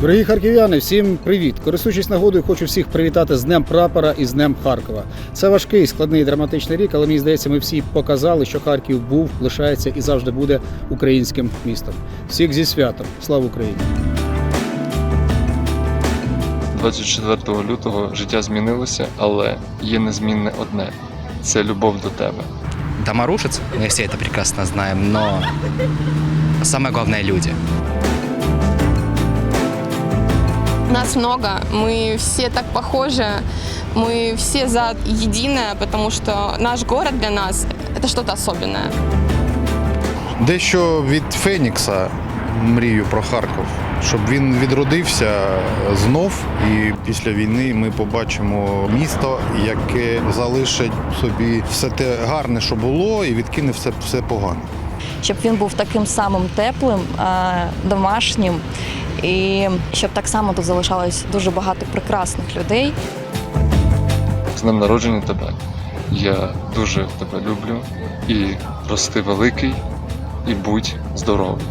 Дорогі харків'яни, всім привіт! Користуючись нагодою, хочу всіх привітати з Днем прапора і з Днем Харкова. Це важкий, складний, драматичний рік, але мені здається, ми всі показали, що Харків був, лишається і завжди буде українським містом. Всіх зі святом! Слава Україні! 24 лютого життя змінилося, але є незмінне одне це любов до тебе. Дома рушатся, мы все это прекрасно знаем, но самое главное – люди. Нас много, мы все так похожи, мы все за единое, потому что наш город для нас – это что-то особенное. Дещо від Фенікса мрію про Харків, щоб він відродився знов. І після війни ми побачимо місто, яке залишить собі все те гарне, що було, і відкине все, все погане. щоб він був таким самим теплим, е, домашнім, і щоб так само тут залишалось дуже багато прекрасних людей. З днем народження тебе. Я дуже тебе люблю і рости великий, і будь здоровий.